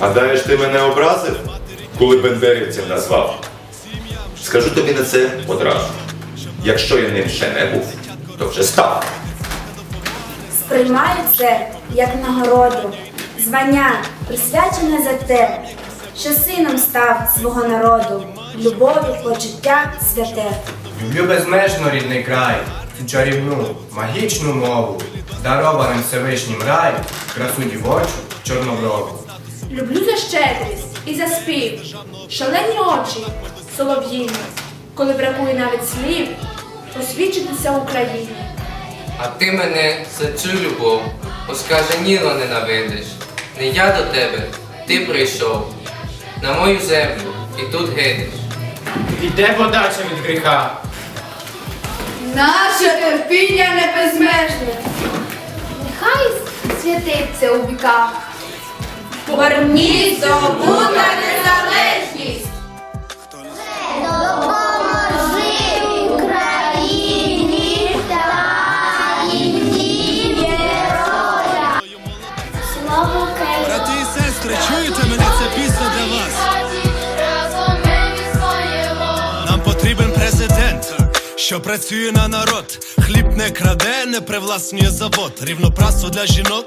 Гадаєш, ти мене образив, коли бендерівцем назвав? Скажу тобі на це одразу. Якщо я ним ще не був, то вже став. Сприймаю це як нагороду, звання, присвячене за те, що сином став свого народу, любові, почуття святе. Люблю безмежно рідний край, цю чарівну, магічну мову, дарованим Всевишнім рай, красу дівочу, чорноброву. Люблю за щедрість і за спів, шалені очі, солов'їні, коли бракує навіть слів, освічитися Україні. А ти мене за цю любов оскаженіло ненавидиш. Не я до тебе, ти прийшов на мою землю і тут гинеш. Іде подача від гріха. Наше терпіння не безмежне. Нехай святиться у віках. Поверніть здобута незалежність. Допоможи Україні та її героям. Слава Україні! Брати і сестри, чуєте мене? Це пісня для вас. Разом ми відстоїмо. Нам потрібен президент, що працює на народ. Хліб не краде, не привласнює завод. Рівноправство для жінок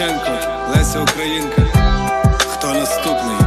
Шевченко, Леся Українка, хто наступний?